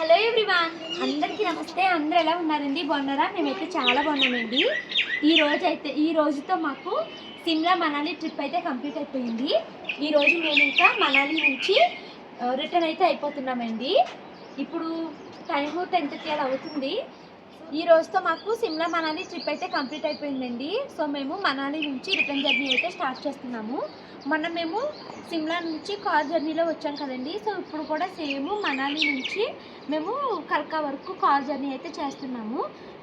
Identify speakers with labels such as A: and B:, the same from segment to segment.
A: Hello everyone అందరికీ నమస్తే. అందరూ ఎలా ఉన్నారండి? బాగున్నారా? మేమైతే చాలా బాగున్నామండి. ఈ రోజు అయితే ఈ రోజుతో మాకు సిమ్లా మనాలి ట్రిప్ అయితే కంప్లీట్ అయిపోయింది. ఈ రోజు మేము ఇంకా మనాలి నుంచి రిటర్న్ అయితే అయిపోతున్నామండి. ఇప్పుడు టైం టెన్ థర్టీ అలా అవుతుంది. ఈ రోజుతో మాకు సిమ్లా మనాలి ట్రిప్ అయితే కంప్లీట్ అయిపోయిందండి. సో మేము మనాలి నుంచి రిటర్న్ జర్నీ అయితే స్టార్ట్ చేస్తున్నాము. మొన్న మేము సిమ్లా నుంచి కార్ జర్నీలో వచ్చాం కదండి. సో ఇప్పుడు కూడా సేమ్ మనాలి నుంచి మేము కల్కా వరకు కార్ జర్నీ అయితే చేస్తున్నాము.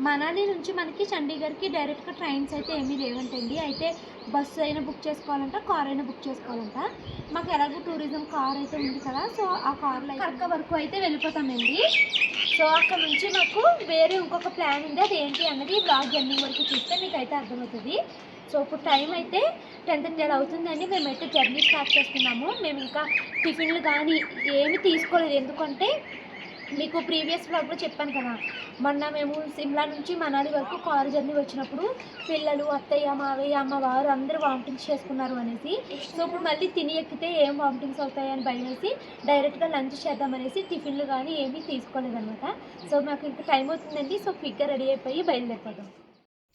A: మనాలి నుంచి మనకి చండీగఢ్కి డైరెక్ట్గా ట్రైన్స్ అయితే ఏమీ లేవంటండి. అయితే బస్సు అయినా బుక్ చేసుకోవాలంట కార్ అయినా బుక్ చేసుకోవాలంట. మాకు ఎలాగో టూరిజం కార్ అయితే ఉంది కదా సో ఆ కార్లో అక్క వరకు అయితే వెళ్ళిపోతామండి. సో అక్కడ నుంచి మాకు వేరే ఇంకొక ప్లాన్ ఉంది. అది ఏంటి అన్నది బ్లాగ్ జర్నీ వరకు చూస్తే మీకు అయితే అర్థమవుతుంది. సో ఇప్పుడు టైం అయితే టెన్ థర్టీ అవుతుందండి. మేమైతే జర్నీ స్టార్ట్ చేస్తున్నాము. మేము ఇంకా టిఫిన్లు కానీ ఏమి తీసుకోలేదు. ఎందుకంటే మీకు ప్రీవియస్ బ్లాగ్లో చెప్పాను కదా. మొన్న మేము సిమ్లా నుంచి మనాలి వరకు కారు జర్నీ వచ్చినప్పుడు పిల్లలు అత్తయ్య మావయ్య అమ్మవారు అందరూ వామిటింగ్స్ చేసుకున్నారు అనేసి. సో ఇప్పుడు మళ్ళీ తిని ఎక్కితే ఏం వామిటింగ్స్ అవుతాయని అని వేసి డైరెక్ట్గా లంచ్ చేద్దామనేసి టిఫిన్లు కానీ ఏమీ తీసుకోలేదన్నమాట. సో మాకు ఇంకా టైం అవుతుందండి. సో క్విక్గా రెడీ అయిపోయి బయలుదేరిపోతాం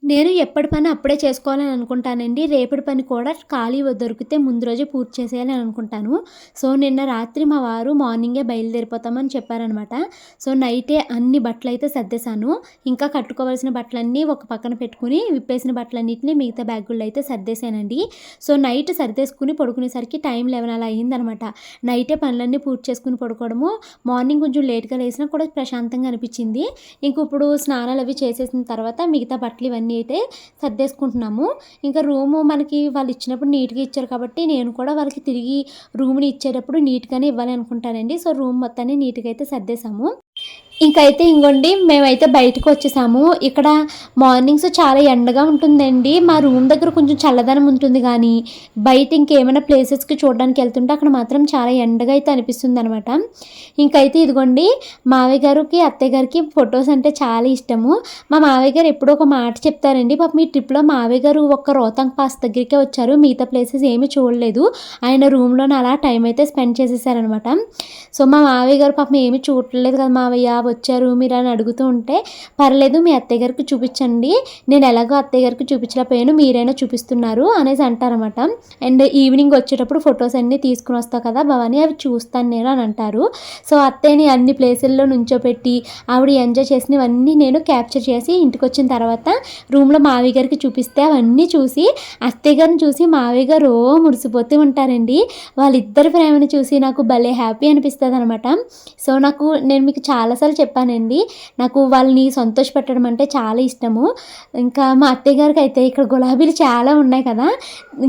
B: నేను ఎప్పటి పని అప్పుడే చేసుకోవాలని అనుకుంటానండి. రేపటి పని కూడా ఖాళీ దొరికితే ముందు రోజే పూర్తి చేసేయాలని అనుకుంటాను. సో నిన్న రాత్రి మా వారు మార్నింగే బయలుదేరిపోతామని చెప్పారనమాట. సో నైటే అన్ని బట్టలు అయితే సర్దేశాను. ఇంకా కట్టుకోవాల్సిన బట్టలన్నీ ఒక పక్కన పెట్టుకుని విప్పేసిన బట్టలన్నింటినీ మిగతా బ్యాగుల్లో అయితే సర్దేశానండి. సో నైట్ సర్దేసుకుని పడుకునేసరికి టైం లెవెన్ అలా అయిందనమాట. నైటే పనులన్నీ పూర్తి చేసుకుని పడుకోవడము మార్నింగ్ కొంచెం లేట్గా లేసినా కూడా ప్రశాంతంగా అనిపించింది. ఇంక ఇప్పుడు స్నానాలు అవి చేసేసిన తర్వాత మిగతా బట్టలు ఇవన్నీ అయితే సర్దేసుకుంటున్నాము. ఇంకా రూము మనకి వాళ్ళు ఇచ్చినప్పుడు నీట్గా ఇచ్చారు కాబట్టి నేను కూడా వాళ్ళకి తిరిగి రూమ్ని ఇచ్చేటప్పుడు నీట్గానే ఇవ్వాలి అనుకుంటానండి సో రూమ్ మొత్తాన్ని నీట్గా అయితే సర్దేశాము. ఇంకైతే ఇంకోండి మేమైతే బయటకు వచ్చేసాము. ఇక్కడ మార్నింగ్స్ చాలా ఎండగా ఉంటుందండి. మా రూమ్ దగ్గర కొంచెం చల్లదనం ఉంటుంది కానీ బయట ఇంకేమైనా ప్లేసెస్కి చూడడానికి వెళ్తుంటే అక్కడ మాత్రం చాలా ఎండగా అయితే అనిపిస్తుంది అనమాట ఇంకైతే ఇదిగోండి మావయ్య గారికి అత్తయ్య గారికి ఫొటోస్ అంటే చాలా ఇష్టము. మా మావయ్య గారు ఎప్పుడో ఒక మాట చెప్తారండి పాప మీ ట్రిప్లో మావయ్య గారు ఒక్క రోహతాంగ్ పాస్ దగ్గరికే వచ్చారు. మిగతా ప్లేసెస్ ఏమీ చూడలేదు. ఆయన రూమ్లోనే అలా టైం అయితే స్పెండ్ చేసేసారనమాట సో మా మావయ్య గారు పాపం ఏమీ చూడలేదు కదా మావయ్య వచ్చారు మీరు అని అడుగుతూ ఉంటే పర్లేదు మీ అత్తయ్య గారికి చూపించండి. నేను ఎలాగో అత్తయ్య గారికి చూపించలేకపోయాను మీరైనా చూపిస్తున్నారు అనేసి అంటారన్నమాట. అండ్ ఈవినింగ్ వచ్చేటప్పుడు ఫొటోస్ అన్నీ తీసుకుని వస్తావు కదా భవాని అవి చూస్తాను నేను అని అంటారు. సో అత్తయ్యని అన్ని ప్లేసుల్లో నుంచోపెట్టి ఆవిడ ఎంజాయ్ చేసినవన్నీ నేను క్యాప్చర్ చేసి ఇంటికి వచ్చిన తర్వాత రూమ్లో మావయ్య గారికి చూపిస్తే అవన్నీ చూసి అత్తయ్య గారిని చూసి మావయ్య గారు ఓ మురిసిపోతూ ఉంటారండి. వాళ్ళిద్దరి ప్రేమని చూసి నాకు భలే హ్యాపీ అనిపిస్తుంది అనమాట సో నాకు నేను మీకు చాలాసార్లు చెప్పానండి. నాకు వాళ్ళని సంతోషపెట్టడం అంటే చాలా ఇష్టము. ఇంకా మా అత్తయ్య గారికి అయితే ఇక్కడ గులాబీలు చాలా ఉన్నాయి కదా.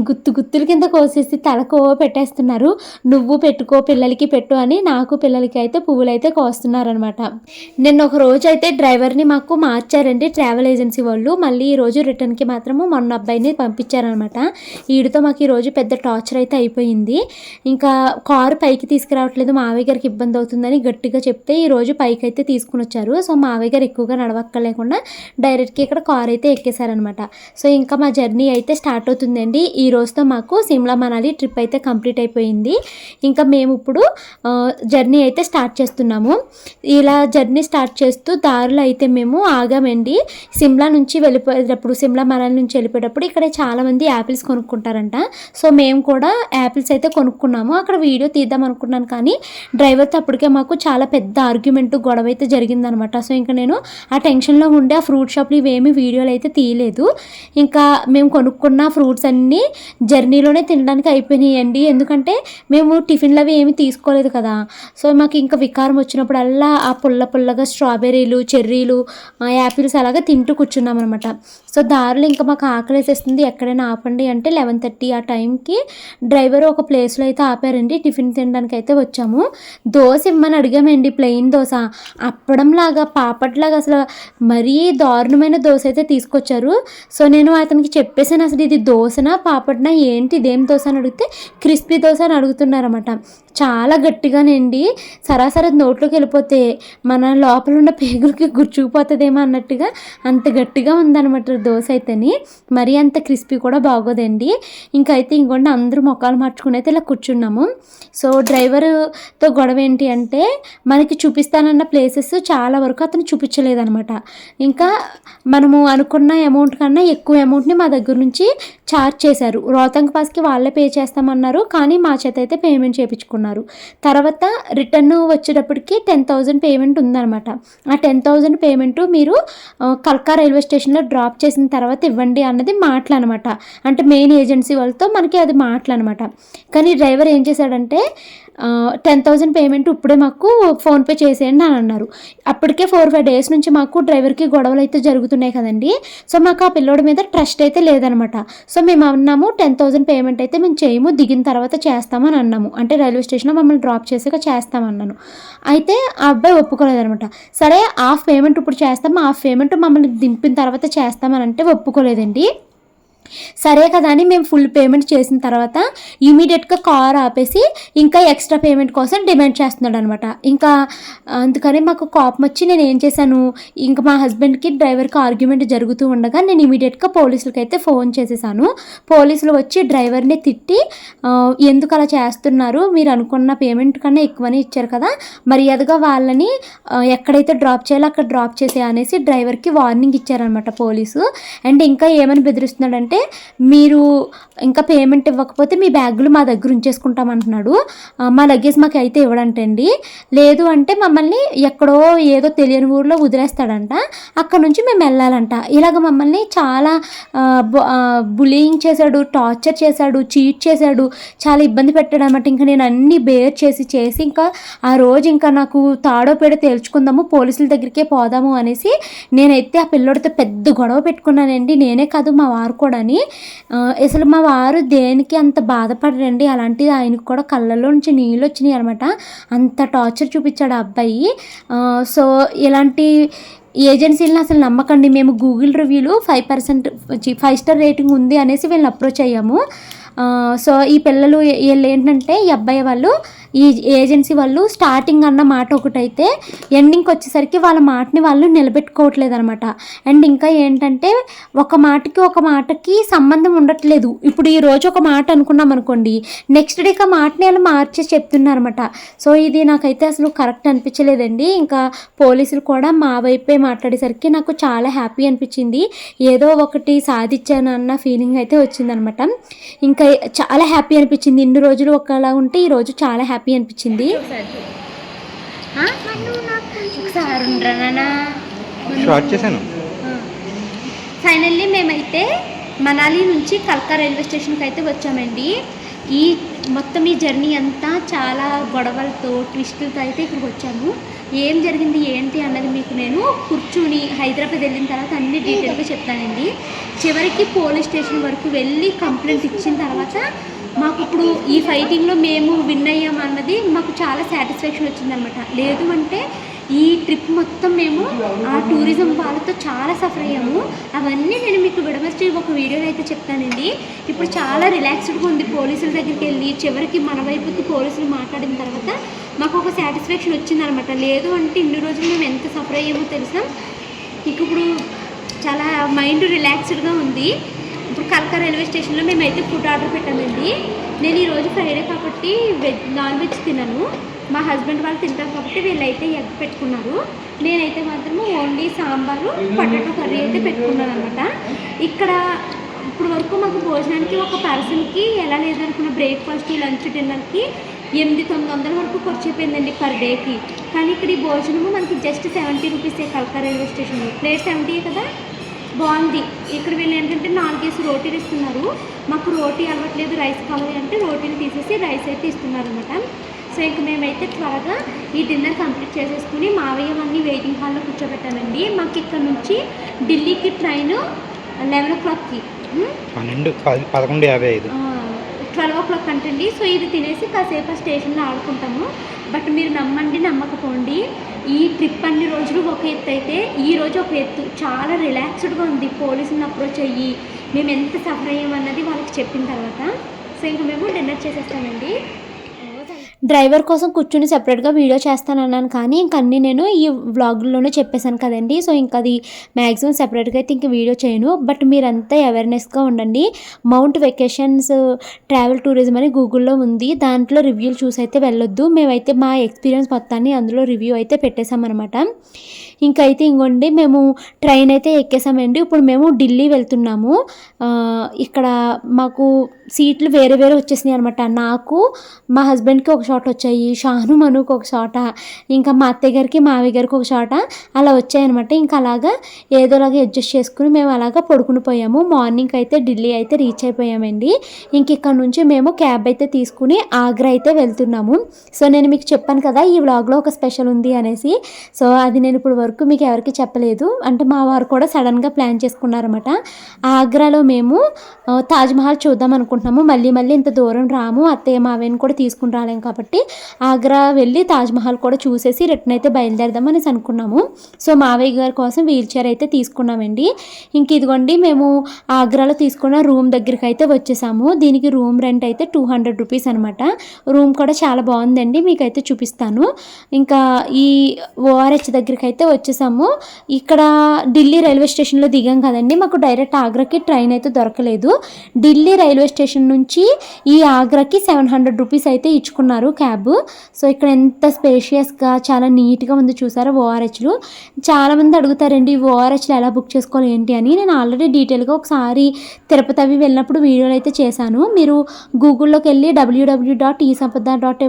B: గుత్తు గుత్తుల కింద కోసేసి తలకు పెట్టేస్తున్నారు. నువ్వు పెట్టుకో పిల్లలకి పెట్టు అని నాకు పిల్లలకి అయితే పువ్వులు అయితే కోస్తున్నారనమాట నిన్న ఒక రోజు అయితే డ్రైవర్ని మాకు మార్చారండి ట్రావెల్ ఏజెన్సీ వాళ్ళు. మళ్ళీ ఈ రోజు రిటర్న్కి మాత్రము మొన్న అబ్బాయిని పంపించారనమాట వీడితో మాకు ఈ రోజు పెద్ద టార్చర్ అయితే అయిపోయింది. ఇంకా కారు పైకి తీసుకురావట్లేదు. మావయ్య గారికి ఇబ్బంది అవుతుందని గట్టిగా చెప్తే ఈ రోజు పైకి అయితే తీసుకుని వచ్చారు. సో మావయ్య గారు ఎక్కువగా నడవక్కలేకుండా డైరెక్ట్గా ఇక్కడ కార్ అయితే ఎక్కేశారనమాట సో ఇంకా మా జర్నీ అయితే స్టార్ట్ అవుతుందండి. ఈ రోజుతో మాకు సిమ్లా మనాలి ట్రిప్ అయితే కంప్లీట్ అయిపోయింది. ఇంకా మేము ఇప్పుడు జర్నీ అయితే స్టార్ట్ చేస్తున్నాము. ఇలా జర్నీ స్టార్ట్ చేస్తూ దారిలో అయితే మేము ఆగామండి. సిమ్లా నుంచి వెళ్ళిపోయేటప్పుడు సిమ్లా మనాలి నుంచి వెళ్ళిపోయేటప్పుడు ఇక్కడ చాలామంది యాపిల్స్ కొనుక్కుంటారంట. సో మేము కూడా యాపిల్స్ అయితే కొనుక్కున్నాము. అక్కడ వీడియో తీద్దాం అనుకున్నాను కానీ డ్రైవర్తో అప్పటికే మాకు చాలా పెద్ద ఆర్గ్యుమెంట్ గొడవ అయితే జరిగిందనమాట. సో ఇంకా నేను ఆ టెన్షన్లో ఉండే ఆ ఫ్రూట్ షాప్లో ఇవేమి వీడియోలు అయితే తీయలేదు. ఇంకా మేము కొనుక్కున్న ఫ్రూట్స్ అన్నీ జర్నీలోనే తినడానికి అయిపోయినాయండి. ఎందుకంటే మేము టిఫిన్లు అవి ఏమి తీసుకోలేదు కదా. సో మాకు ఇంకా వికారం వచ్చినప్పుడల్లా ఆ పుల్ల పుల్లగా స్ట్రాబెర్రీలు చెర్రీలు యాపిల్స్ అలాగా తింటూ కూర్చున్నాం అనమాట సో దారిలో ఇంకా మాకు ఆకలి వేసేస్తుంది ఎక్కడైనా ఆపండి అంటే లెవెన్ థర్టీ ఆ టైంకి డ్రైవర్ ఒక ప్లేస్లో అయితే ఆపారండి. టిఫిన్ తినడానికి అయితే వచ్చాము. దోశ ఇమ్మని అడిగామండి. ప్లెయిన్ దోశ. అప్పడంలాగా పాపట్లాగా అసలు మరీ దారుణమైన దోశ అయితే తీసుకొచ్చారు. సో నేను అతనికి చెప్పేసాను అసలు ఇది దోశనా పాపడ్నా ఏంటి ఇదేం దోశ అని అడిగితే క్రిస్పీ దోశ అని అడుగుతున్నారన్నమాట. చాలా గట్టిగానండి. సరాసరి నోట్లోకి వెళ్ళిపోతే మన లోపల ఉన్న పేగులకి గుచ్చుకుపోతుందేమో అన్నట్టుగా అంత గట్టిగా ఉందన్నమాట దోశ అయితేని మరీ అంత క్రిస్పీ కూడా బాగోదండి. ఇంకైతే ఇంకోండి అందరూ మొక్కలు మార్చుకుని అయితే ఇలా కూర్చున్నాము. సో డ్రైవర్తో గొడవ ఏంటి అంటే మనకి చూపిస్తానన్న ప్లేసెస్ చాలా వరకు అతను చూపించలేదనమాట ఇంకా మనము అనుకున్న అమౌంట్ కన్నా ఎక్కువ అమౌంట్ని మా దగ్గర నుంచి ఛార్జ్ చేశారు. రోతంగ్ పాస్కి వాళ్ళే పే చేస్తామన్నారు. కానీ మా చేత అయితే పేమెంట్ చేయించుకున్నారు తర్వాత రిటర్న్ వచ్చేటప్పటికి టెన్ థౌజండ్ పేమెంట్ ఉందన్నమాట. ఆ టెన్ థౌజండ్ పేమెంట్ మీరు కల్కా రైల్వే స్టేషన్లో డ్రాప్ చేసిన తర్వాత ఇవ్వండి అన్నది మాటలనమాట అంటే మెయిన్ ఏజెన్సీ వాళ్ళతో మనకి అది మాటలు అనమాట కానీ డ్రైవర్ ఏం చేశాడంటే టెన్ థౌజండ్ పేమెంట్ ఇప్పుడే మాకు ఫోన్పే చేసేయండి అని అన్నారు. అప్పటికే ఫోర్ ఫైవ్ డేస్ నుంచి మాకు డ్రైవర్కి గొడవలు అయితే జరుగుతున్నాయి కదండి. సో మాకు ఆ పిల్లోడి మీద ట్రస్ట్ అయితే లేదనమాట. సో మేము అన్నాము టెన్ థౌజండ్ పేమెంట్ అయితే మేము చేయము దిగిన తర్వాత చేస్తామని అన్నాము. అంటే రైల్వే స్టేషన్లో మమ్మల్ని డ్రాప్ చేసాక చేస్తామన్నాను అయితే ఆ అబ్బాయి ఒప్పుకోలేదనమాట. సరే హాఫ్ పేమెంట్ ఇప్పుడు చేస్తాం హాఫ్ పేమెంట్ మమ్మల్ని దింపిన తర్వాత చేస్తామని అంటే ఒప్పుకోలేదండి. సరే కదా అని మేము ఫుల్ పేమెంట్ చేసిన తర్వాత ఇమీడియట్గా కార్ ఆపేసి ఇంకా ఎక్స్ట్రా పేమెంట్ కోసం డిమాండ్ చేస్తున్నాడు అనమాట ఇంకా అందుకని మాకు కోపం వచ్చి నేను ఏం చేశాను ఇంకా మా హస్బెండ్కి డ్రైవర్కి ఆర్గ్యుమెంట్ జరుగుతూ ఉండగా నేను ఇమీడియట్గా పోలీసులకి అయితే ఫోన్ చేసేసాను. పోలీసులు వచ్చి డ్రైవర్ని తిట్టి ఎందుకు అలా చేస్తున్నారు? మీరు అనుకున్న పేమెంట్ కన్నా ఎక్కువనే ఇచ్చారు కదా మర్యాదగా వాళ్ళని ఎక్కడైతే డ్రాప్ చేయాలో అక్కడ డ్రాప్ చేసే అనేసి డ్రైవర్కి వార్నింగ్ ఇచ్చారనమాట పోలీసు. అండ్ ఇంకా ఏమని బెదిరిస్తున్నాడంటే మీరు ఇంకా పేమెంట్ ఇవ్వకపోతే మీ బ్యాగులు మా దగ్గర ఉంచేసుకుంటామంటున్నాడు మా లగేజ్ మాకు అయితే ఇవ్వడంటండి. లేదు అంటే మమ్మల్ని ఎక్కడో ఏదో తెలియని ఊర్లో వదిలేస్తాడంట. అక్కడ నుంచి మేము వెళ్ళాలంట. ఇలాగ మమ్మల్ని చాలా బులియింగ్ చేశాడు టార్చర్ చేశాడు చీట్ చేశాడు చాలా ఇబ్బంది పెట్టాడు అనమాట ఇంకా నేను అన్నీ బేర్ చేసి చేసి ఇంకా ఆ రోజు ఇంకా నాకు తాడో పేడ తేల్చుకుందాము పోలీసుల దగ్గరికే పోదాము అనేసి నేనైతే ఆ పిల్లోడితో పెద్ద గొడవ పెట్టుకున్నానండి. నేనే కాదు మా వారు కూడా కానీ అసలు మా వారు దేనికి అంత బాధపడరండి? అలాంటిది ఆయనకు కూడా కళ్ళలో నుంచి నీళ్ళు వచ్చినాయి అనమాట అంత టార్చర్ చూపించాడు ఆ అబ్బాయి. సో ఇలాంటి ఏజెన్సీలను అసలు నమ్మకండి. మేము గూగుల్ రివ్యూలు five percent five star rating ఉంది అనేసి వీళ్ళని అప్రోచ్ అయ్యాము. సో ఈ పిల్లలు వీళ్ళు ఏంటంటే ఈ అబ్బాయి వాళ్ళు ఈ ఏజెన్సీ వాళ్ళు స్టార్టింగ్ అన్న మాట ఒకటైతే ఎండింగ్కి వచ్చేసరికి వాళ్ళ మాటని వాళ్ళు నిలబెట్టుకోవట్లేదు అనమాట అండ్ ఇంకా ఏంటంటే ఒక మాటకి ఒక మాటకి సంబంధం ఉండట్లేదు. ఇప్పుడు ఈ రోజు ఒక మాట అనుకున్నాం అనుకోండి నెక్స్ట్ డేకి ఆ మాటని వాళ్ళు మార్చేసి చెప్తున్నారన్నమాట. సో ఇది నాకైతే అసలు కరెక్ట్ అనిపించలేదండి. ఇంకా పోలీసులు కూడా మా వైపే మాట్లాడేసరికి నాకు చాలా హ్యాపీ అనిపించింది. ఏదో ఒకటి సాధించాను అన్న ఫీలింగ్ అయితే వచ్చిందనమాట ఇంకా చాలా హ్యాపీ అనిపించింది. ఇన్ని రోజులు ఒకలా ఉంటే ఈ రోజు చాలా హ్యాపీ అనిపించింది?
C: షార్ట్ చేశాను.
A: ఫైనల్లీ మేమైతే మనాలి నుంచి కల్కా రైల్వే స్టేషన్కి అయితే వచ్చామండి. ఈ మొత్తం ఈ జర్నీ అంతా చాలా గొడవలతో ట్విస్టులతో అయితే ఇక్కడికి వచ్చాము. ఏం జరిగింది ఏంటి అన్నది మీకు నేను కూర్చుని హైదరాబాద్ వెళ్ళిన తర్వాత అన్ని డీటెయిల్గా చెప్తానండి. చివరికి పోలీస్ స్టేషన్ వరకు వెళ్ళి కంప్లైంట్ ఇచ్చిన తర్వాత మాకు ఇప్పుడు ఈ ఫైటింగ్లో మేము విన్ అయ్యాం అన్నది మాకు చాలా సాటిస్ఫాక్షన్ వచ్చిందనమాట లేదు అంటే ఈ ట్రిప్ మొత్తం మేము ఆ టూరిజం వాళ్ళతో చాలా సఫర్ అయ్యాము. అవన్నీ నేను మీకు విడమర్చి ఒక వీడియోలో అయితే చెప్తానండి. ఇప్పుడు చాలా రిలాక్స్డ్గా ఉంది పోలీసుల దగ్గరికి వెళ్ళి చివరికి మన వైపుకి పోలీసులు మాట్లాడిన తర్వాత మాకు ఒక సాటిస్ఫాక్షన్ వచ్చిందనమాట లేదు అంటే ఇన్ని రోజులు మేము ఎంత సఫర్ అయ్యామో తెలుసా? ఇక ఇప్పుడు చాలా మైండ్ రిలాక్స్డ్గా ఉంది. ఇప్పుడు కల్కా రైల్వే స్టేషన్లో మేమైతే ఫుడ్ ఆర్డర్ పెట్టామండి. నేను ఈరోజు ఫ్రైడే కాబట్టి వెజ్ నాన్ వెజ్ తినను. మా హస్బెండ్ వాళ్ళు తింటారు కాబట్టి వీళ్ళైతే ఎగ్ పెట్టుకున్నారు. నేనైతే మాత్రము ఓన్లీ సాంబారు పొటాటో కర్రీ అయితే పెట్టుకున్నాను అనమాట ఇక్కడ ఇప్పుడు వరకు మాకు భోజనానికి ఒక పర్సన్కి ఎలా లేదనుకున్న బ్రేక్ఫాస్ట్ లంచ్ డిన్నర్కి ఎనిమిది తొమ్మిది వందల వరకు ఖర్చు అయిపోయిందండి పర్ డేకి. కానీ ఇక్కడ ఈ భోజనము మనకి జస్ట్ సెవెంటీ రూపీసే కల్కా రైల్వే స్టేషన్లో. ప్లేట్ సెవెంటీ కదా? బాగుంది. ఇక్కడ వీళ్ళు ఏంటంటే నాలుగేసి రోటీలు ఇస్తున్నారు మాకు రోటీ అలవట్లేదు రైస్ కావాలి అంటే రోటీలు తీసేసి రైస్ అయితే ఇస్తున్నారు అనమాట సో ఇంక మేమైతే త్వరగా ఈ డిన్నర్ కంప్లీట్ చేసేసుకుని మావయ్య అన్ని వెయిటింగ్ హాల్లో కూర్చోబెట్టానండి మాకు ఇక్కడ నుంచి ఢిల్లీకి ట్రైన్ లెవెన్ ఓ క్లాక్కి.
C: పన్నెండు పది పదకొండు యాభై ఐదు.
A: ట్వెల్వ్ ఓ క్లాక్ అంటండి. సో ఇది తినేసి కాసేపు స్టేషన్లో ఆడుకుంటాము. బట్ మీరు నమ్మండి నమ్మకపోండి. ఈ ట్రిప్ అన్ని రోజులు ఒక ఎత్తు అయితే ఈ రోజు ఒక ఎత్తు. చాలా రిలాక్స్డ్గా ఉంది. పోలీసుని అప్రోచ్ అయ్యి మేము ఎంత సఫర్ అయ్యామన్నది వాళ్ళకి చెప్పిన తర్వాత. సో ఇంకా మేము డిన్నర్ చేసేస్తామండి.
B: డ్రైవర్ కోసం కూర్చుని సెపరేట్గా వీడియో చేస్తానన్నాను. కానీ ఇంక అన్నీ నేను ఈ వ్లాగ్లోనే చెప్పేశాను కదండి. సో ఇంకా అది మ్యాక్సిమం సెపరేట్గా అయితే ఇంక వీడియో చేయను. బట్ మీరంతా అవేర్నెస్గా ఉండండి. మౌంట్ వెకేషన్స్ ట్రావెల్ టూరిజం అని గూగుల్లో ఉంది. దాంట్లో రివ్యూలు చూసి అయితే వెళ్ళొద్దు. మేమైతే మా ఎక్స్పీరియన్స్ మొత్తాన్ని అందులో రివ్యూ అయితే పెట్టేశామన్నమాట. ఇంకైతే ఇంకోండి మేము ట్రైన్ అయితే ఎక్కేసామండి. ఇప్పుడు మేము ఢిల్లీ వెళ్తున్నాము. ఇక్కడ మాకు సీట్లు వేరే వేరే వచ్చేసినాయి అనమాట నాకు మా హస్బెండ్కి ఒక షాట్ వచ్చాయి షాను మనుకు ఒక షాట ఇంకా మా అత్తయ్య గారికి మావయ్య గారికి ఒక షాట అలా వచ్చాయన్నమాట ఇంకా అలాగా ఏదోలాగా అడ్జస్ట్ చేసుకుని మేము అలాగా పడుకుని పోయాము. మార్నింగ్ అయితే ఢిల్లీ అయితే రీచ్ అయిపోయామండి. ఇంక ఇక్కడ నుంచి మేము క్యాబ్ అయితే తీసుకుని ఆగ్రా అయితే వెళ్తున్నాము. సో నేను మీకు చెప్పాను కదా ఈ వ్లాగ్లో ఒక స్పెషల్ ఉంది అనేసి. సో అది నేను ఇప్పుడు వరకు మీకు ఎవరికి చెప్పలేదు. అంటే మా వారు కూడా సడన్గా ప్లాన్ చేసుకున్నారన్నమాట. ఆగ్రాలో మేము తాజ్మహల్ చూద్దాం అనుకుంటున్నాము. మళ్ళీ మళ్ళీ ఇంత దూరం రాము. అత్తయ్య మావయ్యని కూడా తీసుకుని రాలేం కాబట్టి ఆగ్రా వెళ్ళి తాజ్మహల్ కూడా చూసేసి రిటర్న్ అయితే బయలుదేరదాం అనేసి అనుకున్నాము. సో మావయ్య గారి కోసం వీల్ చైర్ అయితే తీసుకున్నామండి. ఇంక ఇదిగోండి మేము ఆగ్రాలో తీసుకున్న రూమ్ దగ్గరికి అయితే వచ్చేసాము. దీనికి రూమ్ రెంట్ అయితే టూ హండ్రెడ్ రూపీస్ అనమాట రూమ్ కూడా చాలా బాగుందండి. మీకైతే చూపిస్తాను. ఇంకా ఈ ఓఆర్హెచ్ దగ్గరికి అయితే వచ్చేసాము. ఇక్కడ ఢిల్లీ రైల్వే స్టేషన్లో దిగాం కదండి. మాకు డైరెక్ట్ ఆగ్రాకి ట్రైన్ అయితే దొరకలేదు. ఢిల్లీ రైల్వే స్టేషన్ నుంచి ఈ ఆగ్రాకి సెవెన్ హండ్రెడ్ రూపీస్ అయితే ఇచ్చుకున్నారు క్యాబ్. సో ఇక్కడ ఎంత స్పేషియస్గా చాలా నీట్గా ఉంది చూసారా ఓఆర్హెచ్లు చాలామంది అడుగుతారండి ఓఆర్హెచ్లు ఎలా బుక్ చేసుకోవాలి ఏంటి అని. నేను ఆల్రెడీ డీటెయిల్గా ఒకసారి తిరుపతి అవి వెళ్ళినప్పుడు వీడియోలు అయితే చేశాను. మీరు గూగుల్లోకి వెళ్ళి డబ్ల్యూడబ్ల్యూ డాట్ ఈ సంపద డాట్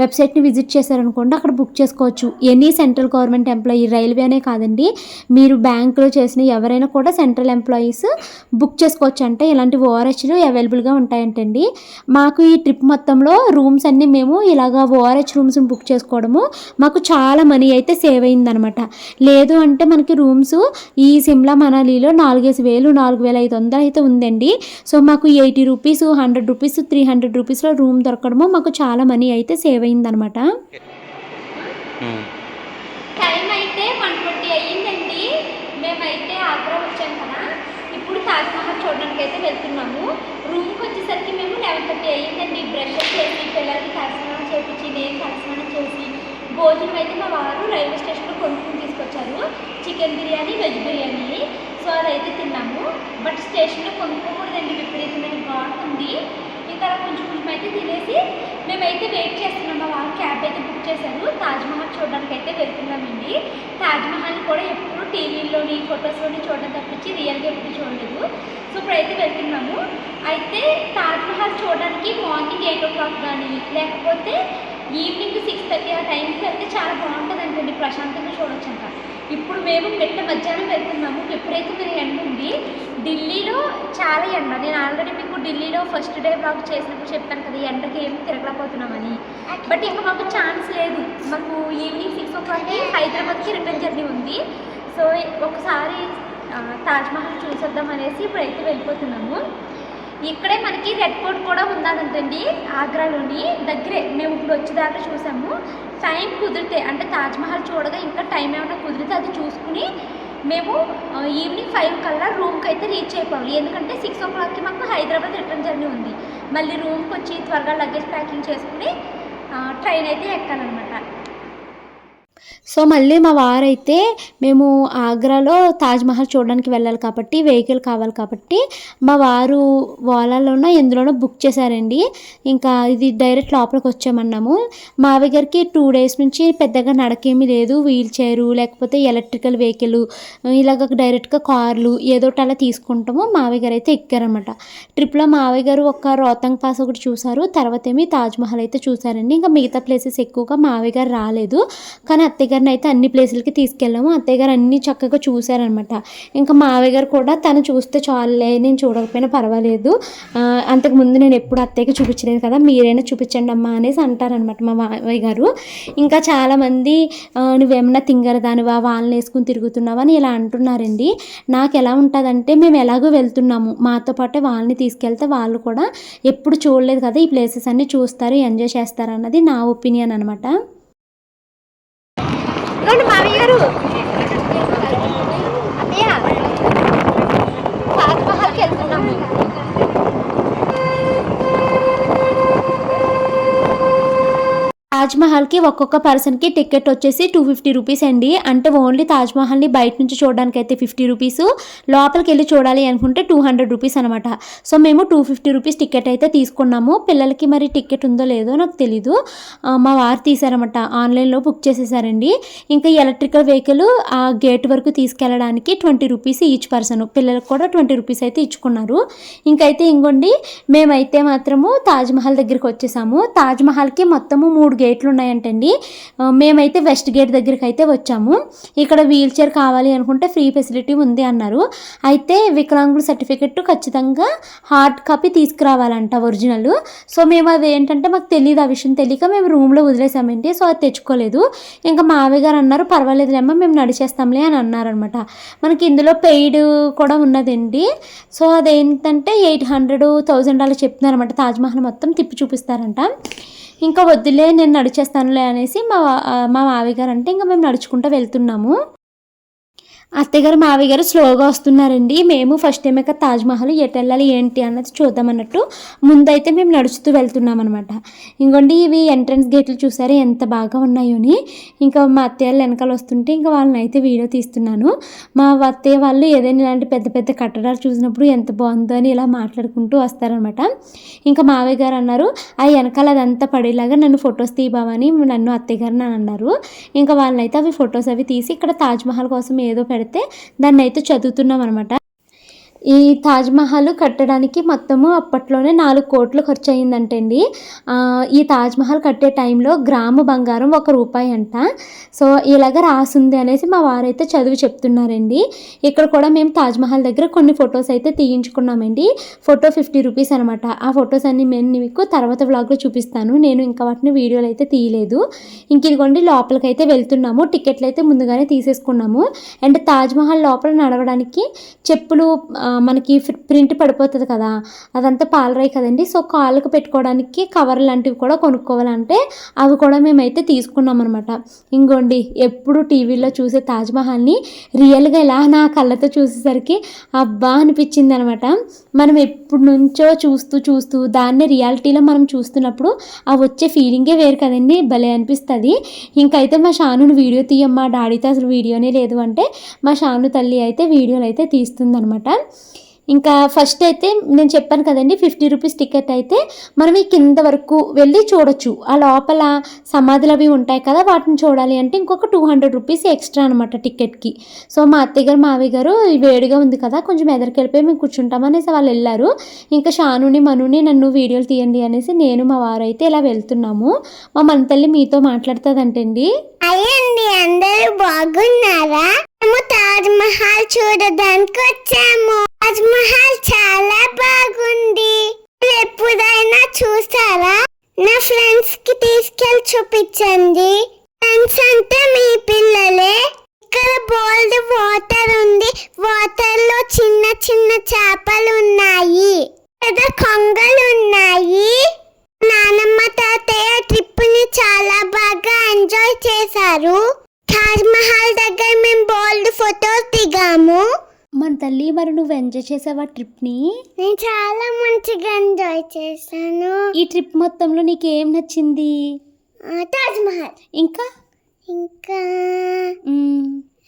B: వెబ్సైట్ని విజిట్ చేశారనుకోండి అక్కడ బుక్ చేసుకోవచ్చు. Any central government employee railway అనే కాదండి. మీరు బ్యాంకులో చేసిన ఎవరైనా కూడా సెంట్రల్ ఎంప్లాయీస్ బుక్ చేసుకోవచ్చు అంటే ఇలాంటి ఓఆర్హెచ్లు అవైలబుల్గా ఉంటాయంటండి. మాకు ఈ ట్రిప్ మొత్తంలో రూమ్స్ అన్నీ మేము ఇలాగ ఓఆర్హెచ్ రూమ్స్ని బుక్ చేసుకోవడము మాకు చాలా మనీ అయితే సేవ్ అయిందనమాట. లేదు అంటే మనకి రూమ్స్ ఈ సిమ్లా మనాలిలో నాలుగేసి వేలు నాలుగు వేల ఐదు వందలు అయితే ఉందండి. సో మాకు eighty rupees hundred rupees three hundred రూపీస్లో రూమ్ దొరకడము మాకు చాలా మనీ అయితే సేవ్ అయిందనమాట
A: టైం అయితే వన్ ట్వంటీ అయ్యిందండి మేమైతే ఆగ్రా వచ్చాం కదా ఇప్పుడు తాజ్మహల్ అయితే వెళ్తున్నాము రూమ్కి వచ్చేసరికి మేము లెవెన్ థర్టీ అయ్యిందండి. బ్రష్ చేసి పిల్లలకి తలస్నానం చేపించి నేను తలస్నానం చేసి భోజనం అయితే మా వారు రైల్వే స్టేషన్లో కొనుక్కుని తీసుకొచ్చారు. Chicken biryani veg biryani. So అదైతే తిన్నాము. బట్ స్టేషన్లో కొనుక్కోకూడదండి. విపరీతమైన ఘాట్ ఉంది. ఇంకా కొంచెం కొంచెం అయితే తినేసి మేమైతే వెయిట్ చేస్తున్నాం. మా వారు క్యాబ్ అయితే బుక్ చేశారు. తాజ్మహల్ చూడడానికి అయితే వెళ్తున్నామండి. తాజ్మహల్ కూడా ఎప్పుడు టీవీల్లోని ఫొటోస్లోని చూడడం తప్పించి రియల్గా ఎప్పుడు చూడలేదు. సో ఇప్పుడైతే అయితే తాజ్మహల్ చూడడానికి మార్నింగ్ ఎయిట్ ఓ క్లాక్ కానీ లేకపోతే ఈవినింగ్ సిక్స్ థర్టీ ఆ టైంకి వెళ్తే చాలా బాగుంటుంది అంటండి ప్రశాంతంగా చూడొచ్చు అంట ఇప్పుడు మేము మిట్ట మధ్యాహ్నం వెళ్తున్నాము విపరీతమైన ఎండ ఉంది. ఢిల్లీలో చాలా ఎండ. నేను ఆల్రెడీ మీకు ఢిల్లీలో ఫస్ట్ డే బ్లాగ్ చేసినప్పుడు చెప్పాను కదా ఎండకి ఏమి తిరగలేకపోతున్నామని. బట్ ఇంకా మాకు ఛాన్స్ లేదు. మాకు ఈవినింగ్ సిక్స్ ఓ క్లాక్కి హైదరాబాద్కి రిటర్న్ జర్నీ ఉంది. సో ఒకసారి తాజ్మహల్ చూసేద్దాం అనేసి ఇప్పుడైతే వెళ్ళిపోతున్నాము. ఇక్కడే మనకి రెడ్ ఫోర్ట్ కూడా ఉందంటండి ఆగ్రాలోని దగ్గరే. మేము ఇప్పుడు వచ్చేదాకా చూసాము. టైం కుదిరితే అంటే తాజ్మహల్ చూడగా ఇంకా టైం ఏమైనా కుదిరితే అది చూసుకుని మేము ఈవినింగ్ ఫైవ్ కల్లా రూమ్కి అయితే రీచ్ అయిపోవాలి. ఎందుకంటే సిక్స్ ఓ క్లాక్కి మాకు హైదరాబాద్ రిటర్న్ జర్నీ ఉంది. మళ్ళీ రూమ్కి వచ్చి త్వరగా లగేజ్ ప్యాకింగ్ చేసుకుని ట్రైన్ అయితే ఎక్కాలన్నమాట.
B: సో మళ్ళీ మా వారైతే మేము ఆగ్రాలో తాజ్మహల్ చూడడానికి వెళ్ళాలి కాబట్టి వెహికల్ కావాలి కాబట్టి మా వారు ఓలాలోనో ఎందులోనో బుక్ చేశారండి. ఇంకా ఇది డైరెక్ట్ లోపలికి వచ్చామన్నాము. మావయ్య గారికి టూ డేస్ నుంచి పెద్దగా నడకేమీ లేదు. వీల్ చైరు లేకపోతే ఎలక్ట్రికల్ వెహికల్ ఇలాగ డైరెక్ట్గా కార్లు ఏదో ఒకటి అలా తీసుకుంటాము. మావయ్య గారు అయితే ఎక్కారనమాట ట్రిప్లో మావయ్య గారు ఒక రోతంగ్ పాస్ ఒకటి చూసారు తర్వాత ఏమి తాజ్మహల్ అయితే చూసారండి ఇంకా మిగతా ప్లేసెస్ ఎక్కువగా మావయ్య గారు రాలేదు. కానీ అత్తయ్య గారిని అయితే అన్ని ప్లేసులకి తీసుకెళ్ళాము. అత్తయ్య గారు అన్ని చక్కగా చూశారనమాట. ఇంకా మావయ్య గారు కూడా తను చూస్తే చాలే నేను చూడకపోయినా పర్వాలేదు. అంతకుముందు నేను ఎప్పుడు అత్తయ్యకి చూపించలేదు కదా మీరైనా చూపించండి అమ్మా అనేసి అంటారనమాట మా మావయ్య గారు. ఇంకా చాలామంది నువ్వేమన్నా తింగరదానివా వాళ్ళని వేసుకుని తిరుగుతున్నావా? అని ఇలా అంటున్నారండి. నాకు ఎలా ఉంటుందంటే మేము ఎలాగో వెళ్తున్నాము. మాతో పాటే వాళ్ళని తీసుకెళ్తే వాళ్ళు కూడా ఎప్పుడు చూడలేదు కదా ఈ ప్లేసెస్ అన్నీ చూస్తారు ఎంజాయ్ చేస్తారు అన్నది నా ఒపీనియన్ అనమాట.
A: ఇదిగోండి మామయ్య గారు అత్తయ్య తాజ్మహల్కి వెళ్తున్నాము
B: తాజ్మహల్కి ఒక్కొక్క పర్సన్కి టికెట్ వచ్చేసి టూ ఫిఫ్టీ రూపీస్ అండి. అంటే ఓన్లీ తాజ్మహల్ని బయట నుంచి చూడడానికి అయితే ఫిఫ్టీ రూపీస్ లోపలికి వెళ్ళి చూడాలి అనుకుంటే టూ హండ్రెడ్ రూపీస్ అనమాట. సో మేము టూ ఫిఫ్టీ రూపీస్ టికెట్ అయితే తీసుకున్నాము. పిల్లలకి మరి టికెట్ ఉందో లేదో నాకు తెలీదు. మా వారు తీసారన్నమాట ఆన్లైన్లో బుక్ చేసేసారండి. ఇంకా ఎలక్ట్రికల్ వెహికల్ ఆ గేట్ వరకు తీసుకెళ్ళడానికి ట్వంటీ రూపీస్ ఈచ్ పర్సన్ పిల్లలకు కూడా ట్వంటీ రూపీస్ అయితే ఇచ్చుకున్నారు. ఇంకైతే ఇంకోండి మేమైతే మాత్రము తాజ్మహల్ దగ్గరికి వచ్చేసాము. తాజ్మహల్కి మొత్తము మూడు గేట్ గేట్లు ఉన్నాయంటండి మేమైతే వెస్ట్ గేట్ దగ్గరికి అయితే వచ్చాము. ఇక్కడ వీల్ చైర్ కావాలి అనుకుంటే ఫ్రీ ఫెసిలిటీ ఉంది అన్నారు. అయితే వికలాంగుల సర్టిఫికెట్ ఖచ్చితంగా హార్డ్ కాపీ తీసుకురావాలంట ఒరిజినల్. సో మేము అది ఏంటంటే మాకు తెలియదు ఆ విషయం తెలియక మేము రూమ్లో వదిలేసామండి. సో అది తెచ్చుకోలేదు. ఇంకా మావయ్య గారు అన్నారు పర్వాలేదులేమ్మా మేము నడిచేస్తాంలే అని అన్నారనమాట మనకి ఇందులో పెయిడ్ కూడా ఉన్నదండి. సో అదేంటంటే ఎయిట్ హండ్రెడ్ థౌజండ్ అలా చెప్తున్నారనమాట తాజ్మహల్ మొత్తం తిప్పి చూపిస్తారంట. ఇంకా వద్దులే నేను నడిచేస్తానులే అనేసి మా మా మావయ్య గారు అంటే ఇంకా మేము నడుచుకుంటూ వెళ్తున్నాము. అత్తగారు మావయ్య గారు స్లోగా వస్తున్నారండి. మేము ఫస్ట్ టైం ఇక తాజ్మహల్ ఎటు వెళ్ళాలి ఏంటి అన్నది చూద్దామన్నట్టు ముందైతే మేము నడుచుతూ వెళ్తున్నాం అనమాట ఇంకోండి ఇవి ఎంట్రన్స్ గేట్లు చూసారు ఎంత బాగా ఉన్నాయోని ఇంకా మా అత్తయ్య వాళ్ళు వెనకాల వస్తుంటే ఇంకా వాళ్ళని అయితే వీడియో తీస్తున్నాను. మా అత్తయ్య వాళ్ళు ఏదైనా ఇలాంటి పెద్ద పెద్ద కట్టడాలు చూసినప్పుడు ఎంత బాగుందో అని ఇలా మాట్లాడుకుంటూ వస్తారనమాట ఇంకా మావయ్య గారు అన్నారు ఆ వెనకాల అదంతా పడేలాగా నన్ను ఫొటోస్ తీయబామని నన్ను అత్తయ్య గారు నన్ను అన్నారు. ఇంకా వాళ్ళనైతే అవి ఫొటోస్ అవి తీసి ఇక్కడ తాజ్మహల్ కోసం ఏదో పెడితే దాన్ని అయితే చదువుతున్నాం అనమాట ఈ తాజ్మహల్ కట్టడానికి మొత్తము అప్పట్లోనే నాలుగు కోట్లు ఖర్చు అయిందంటండి ఆ, ఈ తాజ్మహల్ కట్టే టైంలో గ్రాము బంగారం ఒక రూపాయి అంట సో ఇలాగ రాసుంది అనేసి మా వారైతే చదువు చెప్తున్నారండి. ఇక్కడ కూడా మేము తాజ్మహల్ దగ్గర కొన్ని ఫొటోస్ అయితే తీయించుకున్నామండి. ఫోటో ఫిఫ్టీ రూపీస్ అనమాట. ఆ ఫొటోస్ అన్ని నేను మీకు తర్వాత వ్లాగ్లో చూపిస్తాను. నేను ఇంకా వాటిని వీడియోలు అయితే తీయలేదు. ఇంక ఇదిగోండి లోపలికి అయితే వెళ్తున్నాము. టికెట్లు అయితే ముందుగానే తీసేసుకున్నాము. అండ్ తాజ్మహల్ లోపల నడవడానికి చెప్పులు మనకి ప్రింట్ పడిపోతుంది కదా అదంతా పాలరాయి కదండి. సో కాళ్ళకు పెట్టుకోవడానికి కవర్ లాంటివి కూడా కొనుక్కోవాలంటే అవి కూడా మేమైతే తీసుకున్నాం అనమాట ఇంకోండి ఎప్పుడు టీవీలో చూసే తాజ్మహల్ని రియల్గా ఇలా నా కళ్ళతో చూసేసరికి అబ్బా అనిపించింది అనమాట మనం ఎప్పుడు నుంచో చూస్తూ చూస్తూ దాన్ని రియాలిటీలో మనం చూస్తున్నప్పుడు ఆ వచ్చే ఫీలింగే వేరు కదండి. భలే అనిపిస్తుంది. ఇంకైతే మా షానుని వీడియో తీయమ్మా డాడీతో అసలు వీడియోనే లేదు అంటే మా షాను తల్లి అయితే వీడియోలు అయితే తీస్తుందనమాట ఇంకా ఫస్ట్ అయితే నేను చెప్పాను కదండి ఫిఫ్టీ రూపీస్ టికెట్ అయితే మనం ఈ కింద వరకు వెళ్ళి చూడొచ్చు. ఆ లోపల సమాధులు అవి ఉంటాయి కదా వాటిని చూడాలి అంటే ఇంకొక టూ హండ్రెడ్ రూపీస్ ఎక్స్ట్రా అనమాట టికెట్కి సో మా అత్తయ్య గారు మావయ్య గారు వేడిగా ఉంది కదా కొంచెం ఎదరికి వెళ్ళిపోయి మేము కూర్చుంటామనేసి వాళ్ళు వెళ్ళారు. ఇంకా షానుని మనుని నన్ను వీడియోలు తీయండి అనేసి నేను మా వారు అయితే ఇలా వెళ్తున్నాము. మా మన తల్లి మీతో మాట్లాడుతుందంటండి.
D: అయ్యండి అందరూ బాగున్నారా? మేము తాజ్ మహల్ చూడడానికి వచ్చాము. తాజ్ మహల్ చాలా బాగుంది. మీరు ఎప్పుడైనా చూసారా? నా ఫ్రెండ్స్కి తీసుకెళ్ళి చూపించండి. ఫ్రెండ్స్ అంటే మీ పిల్లలే. ఇక్కడ బోల్డ్ వాటర్ ఉంది. వాటర్లో చిన్న చిన్న చేపలు ఉన్నాయి. పెద్ద కొంగలు ఉన్నాయి. నానమ్మ తాతయ్య ట్రిప్ని చాలా బాగా ఎంజాయ్ చేశారు. ఫోటోస్ దిగాము.
B: మన తల్లి మరి నువ్వు ఎంజాయ్ చేసావా ట్రిప్ని?
D: నేను చాలా మంచిగా ఎంజాయ్ చేశాను.
B: ఈ ట్రిప్ మొత్తంలో నీకు ఏం నచ్చింది
D: తాజ్ మహల్.
B: ఇంకా?
D: ఇంకా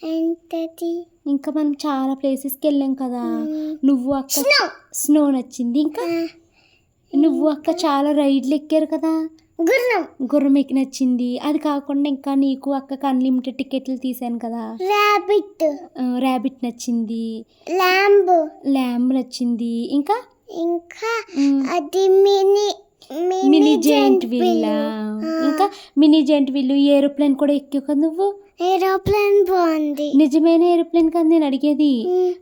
D: ఏంటది?
B: ఇంకా మనం చాలా ప్లేసెస్కి వెళ్ళాం కదా. నువ్వు అక్క
D: స్నో
B: స్నో నచ్చింది. ఇంకా? నువ్వు అక్క చాలా రైడ్లు ఎక్కారు కదా.
D: గుర్రం.
B: గుర్రం ఎక్కి నచ్చింది? అది కాకుండా ఇంకా నీకు అక్కకి అన్లిమిటెడ్ టికెట్లు తీసాను కదా.
D: రాబిట్.
B: ర్యాబిట్ నచ్చింది.
D: ల్యాంబ్.
B: ల్యాంబ్ నచ్చింది. ఇంకా?
D: ఇంకా అది మినీ
B: మినీ జెయింట్ విల్లా ఇంకా? మినీ జెయింట్ విల్లు ఏరోప్లేన్ కూడా ఎక్కావు కదా నువ్వు?
D: ఏరోప్లేన్ బాగుంది.
B: నిజమైన ఏరోప్లేన్ కదా నేను అడిగేది.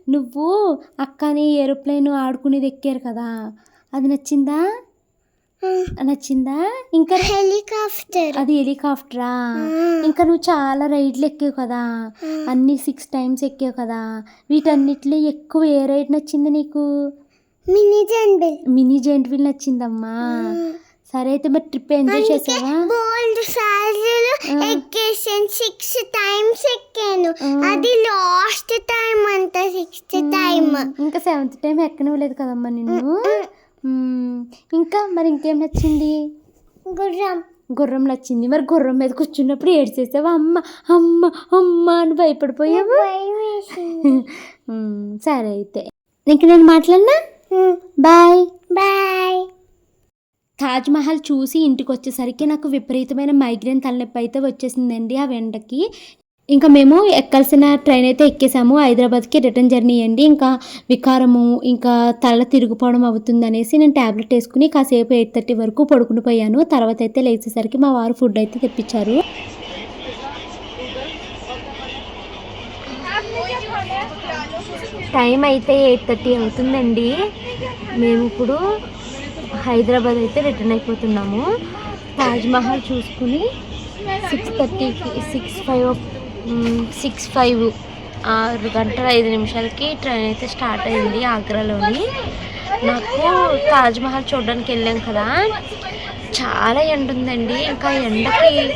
B: నువ్వు అక్కని ఏరోప్లేన్ ఆడుకునేది ఎక్కారు కదా. అది నచ్చిందా? నచ్చిందా? ఇంకా
D: హెలికాప్టర్.
B: అది హెలికాప్టరా. ఇంకా నువ్వు చాలా రైడ్లు ఎక్కావు కదా? అన్ని సిక్స్ టైమ్స్ ఎక్కావు కదా? వీటన్నిటిలో ఎక్కువ ఏ రైడ్ నచ్చింది నీకు?
D: మినీ జెంబిల్
B: మినీ జెయింట్ వీల్ నచ్చిందమ్మా. సరే అయితే మరి ట్రిప్ ఎంజాయ్ చేసావా?
D: బోల్డ్ సార్లు ఎక్కేసాను. సిక్స్ టైమ్స్ ఎక్కాను. అది లాస్ట్ టైం సిక్స్త్ టైం
B: ఇంకా సెవెంత్ టైం ఎక్కనివ్వలేదు కదమ్మా నిన్ను. ఇంకా మరి ఇంకేం నచ్చింది?
D: గుర్రం.
E: గుర్రంలో వచ్చింది మరి గుర్రం మీద కూర్చున్నప్పుడు ఏడ్చేసావా? అమ్మ అమ్మ అమ్మ అని భయపడిపోయావు? సరే అయితే. నీకు నేను మాట్లాడినా? బాయ్.
D: బాయ్.
E: తాజ్ మహల్ చూసి ఇంటికి వచ్చేసరికి నాకు విపరీతమైన మైగ్రేన్ తలనొప్పి అయితే వచ్చేసిందండి ఆ వెంటకి. ఇంకా మేము ఎక్కాల్సిన ట్రైన్ అయితే ఎక్కేసాము. హైదరాబాద్కి రిటర్న్ జర్నీ అండి. ఇంకా వికారము ఇంకా తల తిరిగిపోవడం అవుతుంది అనేసి నేను ట్యాబ్లెట్ వేసుకుని కాసేపు ఎయిట్ థర్టీ వరకు పడుకుని పోయాను. తర్వాత అయితే లేచేసరికి మా వారు ఫుడ్ అయితే తెప్పించారు. టైం అయితే ఎయిట్ థర్టీ అవుతుందండి. మేము ఇప్పుడు హైదరాబాద్ అయితే రిటర్న్ అయిపోతున్నాము. తాజ్మహల్ చూసుకుని సిక్స్ థర్టీకి సిక్స్ ఫైవ్ సిక్స్ ఫైవ్ ఆరు గంటల ఐదు నిమిషాలకి ట్రైన్ అయితే స్టార్ట్ అయింది ఆగ్రాలోని. నాకు తాజ్మహల్ చూడడానికి వెళ్ళాం కదా. చాలా ఎండ ఉందండి. ఇంకా ఎండకి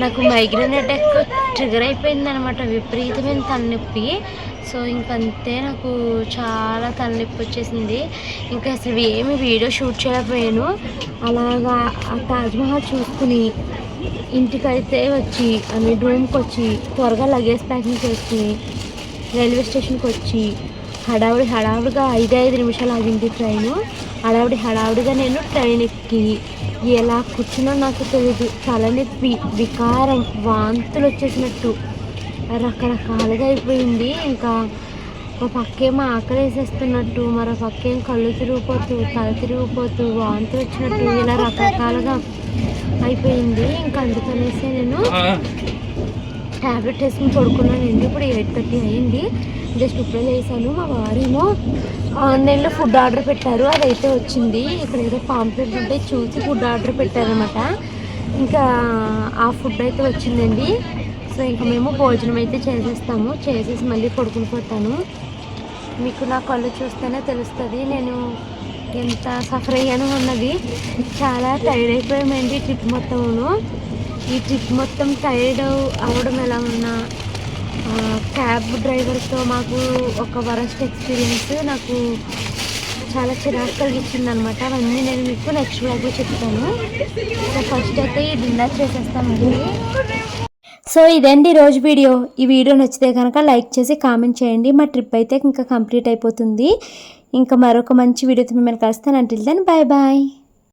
E: నాకు మైగ్రేన్ అటాక్ ట్రిగర్ అయిపోయింది అనమాట విపరీతమైన తలనొప్పి. సో ఇంకంతే నాకు చాలా తలనొప్పి వచ్చేసింది. ఇంకా అసలు ఏమి వీడియో షూట్ చేయలేకపోయాను. అలాగా ఆ తాజ్మహల్ చూసుకుని ఇంటికైతే వచ్చి అని రూమ్కి వచ్చి త్వరగా లగేజ్ ప్యాకింగ్ చేసుకుని రైల్వే స్టేషన్కి వచ్చి హడావుడి హడావుడిగా ఐదు ఐదు నిమిషాలు ఆగింది ట్రైను హడావుడి హడావుడిగా నేను ట్రైన్ ఎక్కి ఎలా కూర్చున్నా నాకు తెలియదు తలనొప్పి వికారం వాంతులు వచ్చేసినట్టు. రకరకాలుగా అయిపోయింది. ఇంకా ఒక పక్కేమో ఆకలి వేసేస్తున్నట్టు మరో పక్కేం కళ్ళు తిరిగిపోతూ తల తిరిగిపోతూ వాంతులు వచ్చినట్టు ఇలా రకరకాలుగా అయిపోయింది. ఇంకా అందుకనేసి నేను ట్యాబ్లెట్ వేసుకుని పడుకున్నానండి ఇప్పుడు ఎయిట్ థర్టీ అయింది. జస్ట్ ఇప్పుడే లేసాను. మా వారేమో ఆన్లైన్లో ఫుడ్ ఆర్డర్ పెట్టారు. అదైతే వచ్చింది. ఇక్కడ ఏదో పాంప్లెట్ ఉంటే చూసి ఫుడ్ ఆర్డర్ పెట్టారనమాట ఇంకా ఆ ఫుడ్ అయితే వచ్చిందండి. సో ఇంకా మేము భోజనం అయితే చేసేస్తాము. చేసేసి మళ్ళీ పడుకుని పోతాను. మీకు నా కళ్ళు చూస్తేనే తెలుస్తుంది. నేను ఎంత సఫర్ అయ్యాను ఉన్నది చాలా టైర్డ్ అయిపోయామండి ట్రిప్ మొత్తమును. ఈ ట్రిప్ మొత్తం టైర్డ్ అవ్వడం ఎలా ఉన్నా క్యాబ్ డ్రైవర్తో మాకు ఒక వరస్ట్ ఎక్స్పీరియన్స్ నాకు చాలా చిరాకు కలిగించింది అనమాట అవన్నీ నేను మీకు నెక్స్ట్ బ్లాగ్లో చెప్తాను. సో ఫస్ట్ అయితే ఈ డిన్నర్ చేసేస్తామండి. సో ఇదండి రోజు వీడియో. ఈ వీడియో నచ్చితే కనుక లైక్ చేసి కామెంట్ చేయండి. మా ట్రిప్ అయితే ఇంకా కంప్లీట్ అయిపోతుంది. ఇంకా మరొక మంచి వీడియోతో మిమ్మల్ని కలుస్తాను. అంటే దాన్ని బాయ్ బాయ్